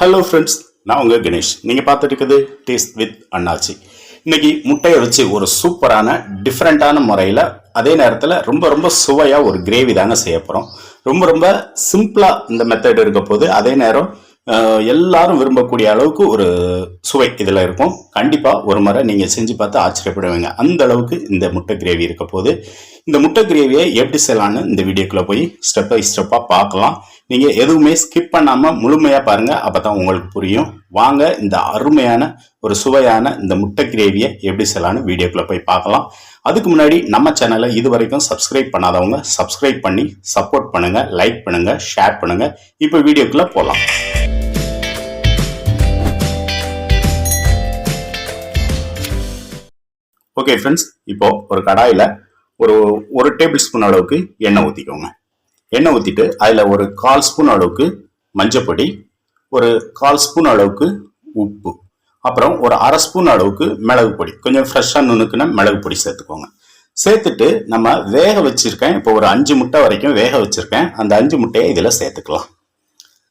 Hello friends நான் உங்கள் கணேஷ். நீங்கள் பார்த்துட்டு டேஸ்ட் வித் அண்ணாச்சி இன்றைக்கி முட்டையை வச்சு ஒரு சூப்பரான டிஃப்ரெண்ட்டான முறையில் அதே நேரத்தில் ரொம்ப ரொம்ப சுவையாக ஒரு கிரேவி தாங்க செய்ய போகிறோம் ரொம்ப ரொம்ப சிம்பிளாக இந்த மெத்தட் இருக்க போது அதே நேரம் எல்லாரும் விரும்பக்கூடிய அளவுக்கு ஒரு சுவை இதில் இருக்கும். கண்டிப்பாக ஒரு முறை நீங்கள் செஞ்சு பார்த்து ஆச்சரியப்படுவீங்க. அந்த அளவுக்கு இந்த முட்டை கிரேவி இருக்க போது இந்த முட்டை கிரேவியை எப்படி செய்யலான்னு இந்த வீடியோக்குள்ளே போய் ஸ்டெப் பை ஸ்டெப்பாக பார்க்கலாம். நீங்கள் எதுவுமே ஸ்கிப் பண்ணாமல் முழுமையாக பாருங்கள் அப்போ தான் உங்களுக்கு புரியும். வாங்க இந்த அருமையான ஒரு சுவையான இந்த முட்டை கிரேவியை எப்படி செய்யலான்னு வீடியோக்குள்ளே போய் பார்க்கலாம். அதுக்கு முன்னாடி நம்ம சேனலை இது வரைக்கும் சப்ஸ்கிரைப் பண்ணாதவங்க சப்ஸ்கிரைப் பண்ணி சப்போர்ட் பண்ணுங்கள் லைக் பண்ணுங்கள் ஷேர் பண்ணுங்கள் இப்போ வீடியோக்குள்ளே போகலாம் ஓகே ஃப்ரெண்ட்ஸ் இப்போது ஒரு கடாயில் ஒரு ஒரு டேபிள் ஸ்பூன் அளவுக்கு எண்ணெய் ஊற்றிக்கோங்க எண்ணெய் ஊற்றிட்டு அதில் ஒரு கால் ஸ்பூன் அளவுக்கு மஞ்சப்பொடி ஒரு கால் ஸ்பூன் அளவுக்கு உப்பு அப்புறம் ஒரு அரை ஸ்பூன் அளவுக்கு மிளகு பொடி. கொஞ்சம் ஃப்ரெஷ்ஷாக நுணுக்குன்னா மிளகு பொடி சேர்த்துக்கோங்க. சேர்த்துட்டு நம்ம வேக வச்சுருக்கேன். இப்போ ஒரு அஞ்சு முட்டை வரைக்கும் வேக வச்சுருக்கேன். அந்த அஞ்சு முட்டையை இதில் சேர்த்துக்கலாம்.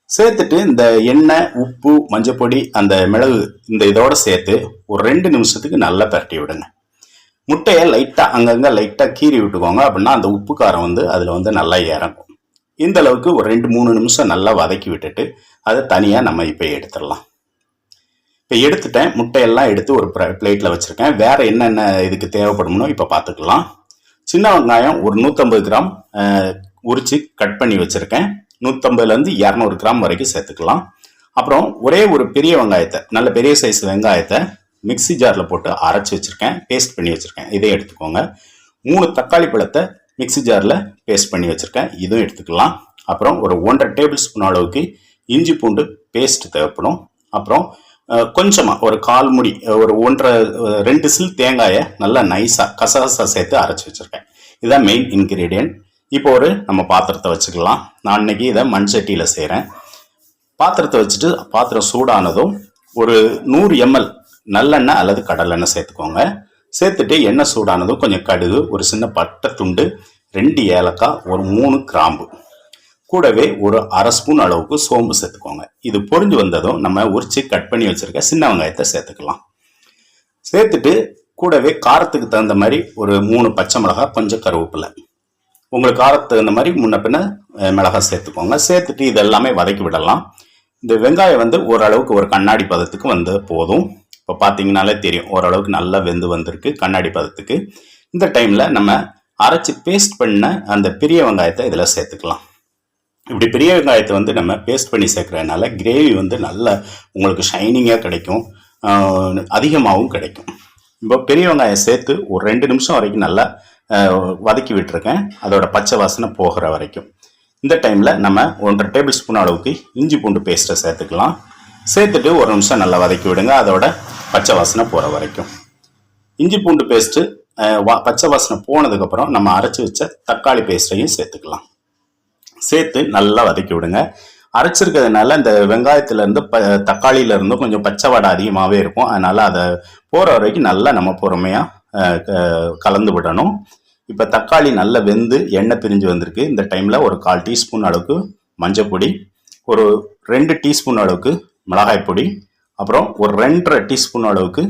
சேர்த்துட்டு இந்த எண்ணெய் உப்பு மஞ்சப்பொடி அந்த மிளகு இந்த இதோட சேர்த்து ஒரு ரெண்டு நிமிஷத்துக்கு நல்லா பரட்டி விடுங்க. முட்டையை லைட்டாக அங்கங்கே லைட்டாக கீறி விட்டுக்கோங்க. அப்படின்னா அந்த உப்பு காரம் வந்து அதில் வந்து நல்லா இறங்கும். இந்த அளவுக்கு ஒரு ரெண்டு மூணு நிமிஷம் நல்லா வதக்கி விட்டுட்டு அதை தனியாக நம்ம இப்போ எடுத்துடலாம். இப்போ எடுத்துட்டேன். முட்டையெல்லாம் எடுத்து ஒரு பிளேட்டில் வச்சுருக்கேன். வேறு என்னென்ன இதுக்கு தேவைப்படுமோ இப்போ பார்த்துக்கலாம் சின்ன வெங்காயம் ஒரு நூற்றம்பது கிராம் உரித்து கட் பண்ணி வச்சுருக்கேன். நூற்றம்பதுலேருந்து இரநூறு கிராம் வரைக்கும் சேர்த்துக்கலாம். அப்புறம் ஒரே ஒரு பெரிய வெங்காயத்தை நல்ல பெரிய சைஸ் வெங்காயத்தை மிக்ஸி ஜாரில் போட்டு அரைச்சி வச்சுருக்கேன். பேஸ்ட் பண்ணி வச்சுருக்கேன். இதை எடுத்துக்கோங்க. மூணு தக்காளி பழத்தை மிக்ஸி ஜாரில் பேஸ்ட் பண்ணி வச்சுருக்கேன். இதுவும் எடுத்துக்கலாம். அப்புறம் ஒரு ஒன்றரை டேபிள் ஸ்பூன் அளவுக்கு இஞ்சி பூண்டு பேஸ்ட் தேவைப்படும். அப்புறம் கொஞ்சமாக ஒரு கால் முடி ஒரு ஒன்றரை ரெண்டு சில் தேங்காயை நல்லா நைஸாக கசகசா சேர்த்து அரைச்சி வச்சுருக்கேன். இதுதான் மெயின் இன்க்ரீடியன்ட் இப்போ ஒரு நம்ம பாத்திரத்தை வச்சுக்கலாம். நான் இன்னைக்கு இதை மண் சட்டியில் செய்கிறேன் பாத்திரத்தை வச்சுட்டு பாத்திரம் சூடானதும் ஒரு நூறு எம்எல் நல்லெண்ணெய் அல்லது கடலெண்ணெய் சேர்த்துக்கோங்க. சேர்த்துட்டு எண்ணெய் சூடானதும் கொஞ்சம் கடுகு ஒரு சின்ன பட்டை துண்டு ரெண்டு ஏலக்காய் ஒரு மூணு கிராம்பு. கூடவே ஒரு அரை ஸ்பூன் அளவுக்கு சோம்பு சேர்த்துக்கோங்க. இது பொரிஞ்சு வந்ததும் நம்ம உரிச்சு கட் பண்ணி வச்சிருக்க சின்ன வெங்காயத்தை சேர்த்துக்கலாம். சேர்த்துட்டு கூடவே காரத்துக்கு தகுந்த மாதிரி ஒரு மூணு பச்சை மிளகாய் கொஞ்சம் கருவேப்பிலை. உங்களுக்கு காரத்துக்கு தகுந்த மாதிரி முன்ன பின்ன மிளகாய் சேர்த்துக்கோங்க. சேர்த்துட்டு இது எல்லாமே வதக்கி விடலாம். இந்த வெங்காயம் வந்து ஓரளவுக்கு ஒரு கண்ணாடி பதத்துக்கு வந்து போதும். இப்போ பார்த்தீங்கனாலே தெரியும் ஓரளவுக்கு நல்லா வெந்து வந்திருக்கு கண்ணாடி பதத்துக்கு. இந்த டைமில் நம்ம அரைச்சி பேஸ்ட் பண்ண அந்த பெரிய வெங்காயத்தை இதில் சேர்த்துக்கலாம். இப்படி பெரிய வெங்காயத்தை வந்து நம்ம பேஸ்ட் பண்ணி சேர்க்குறதுனால கிரேவி வந்து நல்ல உங்களுக்கு ஷைனிங்காக கிடைக்கும். அதிகமாகவும் கிடைக்கும். இப்போ பெரிய வெங்காயம் சேர்த்து ஒரு ரெண்டு நிமிஷம் வரைக்கும் நல்லா வதக்கி விட்டுருக்கேன். அதோட பச்சை வாசனை போகிற வரைக்கும். இந்த டைமில் நம்ம ஒன்றரை டேபிள் ஸ்பூன் அளவுக்கு இஞ்சி பூண்டு பேஸ்ட்டை சேர்த்துக்கலாம். சேர்த்துட்டு ஒரு நிமிஷம் நல்லா வதக்கி விடுங்க. அதோட பச்சை வாசனை போகிற வரைக்கும். இஞ்சி பூண்டு பேஸ்ட்டு பச்சை வாசனை போனதுக்கப்புறம் நம்ம அரைச்சி வச்ச தக்காளி பேஸ்ட்டையும் சேர்த்துக்கலாம். சேர்த்து நல்லா வதக்கி விடுங்க. அரைச்சிருக்கிறதுனால இந்த வெங்காயத்துலேருந்து ப தக்காளியிலேருந்து கொஞ்சம் பச்சை வடை அதிகமாகவே இருக்கும். அதனால் அதை போகிற வரைக்கும் நல்லா நம்ம பொறுமையாக கலந்து விடணும். இப்போ தக்காளி நல்லா வெந்து எண்ணெய் பிரிஞ்சு வந்திருக்கு. இந்த டைமில் ஒரு கால் டீஸ்பூன் அளவுக்கு மஞ்சள் பொடி ஒரு ரெண்டு டீஸ்பூன் அளவுக்கு மிளகாய் பொடி அப்புறம் ஒரு ரெண்டரை டீஸ்பூன் அளவுக்கு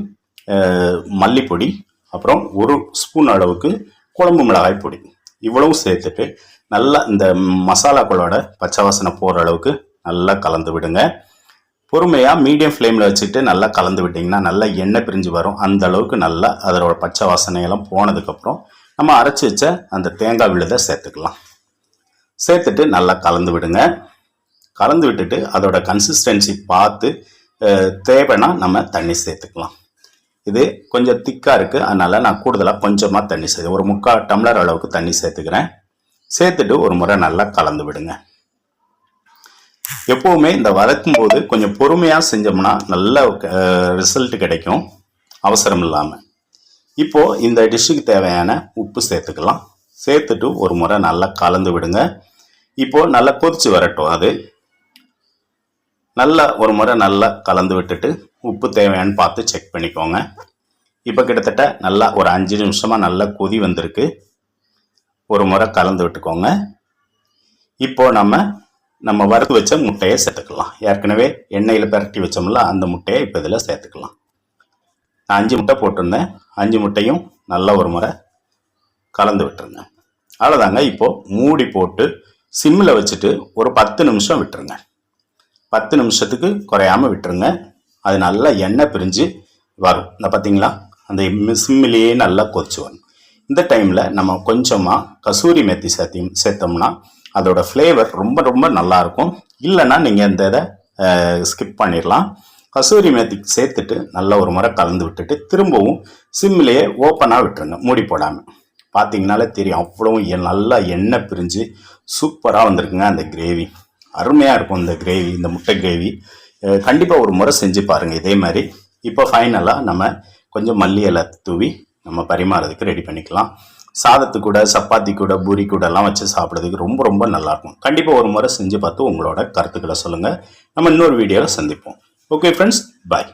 மல்லிப்பொடி அப்புறம் ஒரு ஸ்பூன் அளவுக்கு குழம்பு மிளகாய் பொடி. இவ்வளவும் சேர்த்துட்டு நல்லா இந்த மசாலாக்களோட பச்சை வாசனை போகிற அளவுக்கு நல்லா கலந்து விடுங்க. பொறுமையாக மீடியம் ஃப்ளேமில் வச்சுட்டு நல்லா கலந்து விட்டிங்கன்னா நல்லா எண்ணெய் பிரிஞ்சு வரும். அந்த அளவுக்கு நல்லா அதோட பச்சை வாசனையெல்லாம் போனதுக்கப்புறம் நம்ம அரைச்சி வச்ச அந்த தேங்காய் விழுதை சேர்த்துக்கலாம். சேர்த்துட்டு நல்லா கலந்து விடுங்க. கலந்து விட்டுட்டு அதோட கன்சிஸ்டன்சி பார்த்து தேவைன்னா நம்ம தண்ணி சேர்த்துக்கலாம். இது கொஞ்சம் திக்காக இருக்குது அதனால் நான் கூடுதலாக கொஞ்சமாக தண்ணி சேர்த்து ஒரு முக்கால் டம்ளர் அளவுக்கு தண்ணி சேர்த்துக்கிறேன். சேர்த்துட்டு ஒரு முறை நல்லா கலந்து விடுங்க. எப்போவுமே இந்த வதக்கும் போது கொஞ்சம் பொறுமையாக செஞ்சோம்னா நல்ல ரிசல்ட் கிடைக்கும். அவசரம் இல்லாமல் இப்போது இந்த டிஷ்ஷுக்கு தேவையான உப்பு சேர்த்துக்கலாம். சேர்த்துட்டு ஒரு முறை நல்லா கலந்து விடுங்க. இப்போது நல்லா கொதிச்சு வரட்டும். அது நல்லா ஒரு முறை நல்லா கலந்து விட்டுட்டு உப்பு தேவையான்னு பார்த்து செக் பண்ணிக்கோங்க. இப்போ கிட்டத்தட்ட நல்லா ஒரு அஞ்சு நிமிஷமாக நல்லா கொதி வந்திருக்கு. ஒரு முறை கலந்து விட்டுக்கோங்க. இப்போ நம்ம நம்ம வறுத்து வச்ச முட்டையை சேர்த்துக்கலாம். ஏற்கனவே எண்ணெயில் பிரட்டி வச்சோம்ல அந்த முட்டையை இப்போ இதில் சேர்த்துக்கலாம். நான் அஞ்சு முட்டை போட்டிருந்தேன். அஞ்சு முட்டையும் நல்லா ஒரு முறை கலந்து விட்டுருங்க. அவ்வளோதாங்க இப்போது மூடி போட்டு சிம்மில் வச்சுட்டு ஒரு பத்து நிமிஷம் விட்டுருங்க. பத்து நிமிஷத்துக்கு குறையாம விட்டுருங்க. அது நல்லா எண்ணெய் பிரிஞ்சு வரும். இந்த பார்த்தீங்களா அந்த சிம்மிலேயே நல்லா கொதிச்சு வரும். இந்த டைமில் நம்ம கொஞ்சமாக கசூரி மெத்தி சேர்த்தி சேர்த்தோம்னா அதோட ஃப்ளேவர் ரொம்ப ரொம்ப நல்லாயிருக்கும் இல்லைன்னா நீங்கள் இந்த இதை ஸ்கிப் பண்ணிடலாம் கசூரி மேத்தி சேர்த்துட்டு நல்ல ஒரு முறை கலந்து விட்டுட்டு திரும்பவும் சிம்மிலேயே ஓப்பனாக விட்டுருங்க. மூடி போடாமல் பார்த்தீங்கனாலே தெரியும். அவ்வளவும் எ- நல்லா எண்ணெய் பிரிஞ்சு சூப்பராக வந்திருக்குங்க அந்த கிரேவி அருமையாக இருக்கும் இந்த கிரேவி இந்த முட்டை கிரேவி கண்டிப்பாக ஒரு முறை செஞ்சு பாருங்கள் இதே மாதிரி. இப்போ ஃபைனலாக நம்ம கொஞ்சம் மல்லி இலை தூவி நம்ம பரிமாறதுக்கு ரெடி பண்ணிக்கலாம். சாதத்து கூட சப்பாத்தி கூட பூரி கூட எல்லாம் வச்சு சாப்பிட்றதுக்கு ரொம்ப ரொம்ப நல்லாயிருக்கும் கண்டிப்பாக ஒரு முறை செஞ்சு பார்த்து உங்களோட கருத்துக்களை சொல்லுங்கள் நம்ம இன்னொரு வீடியோவில் சந்திப்போம். Okay friends bye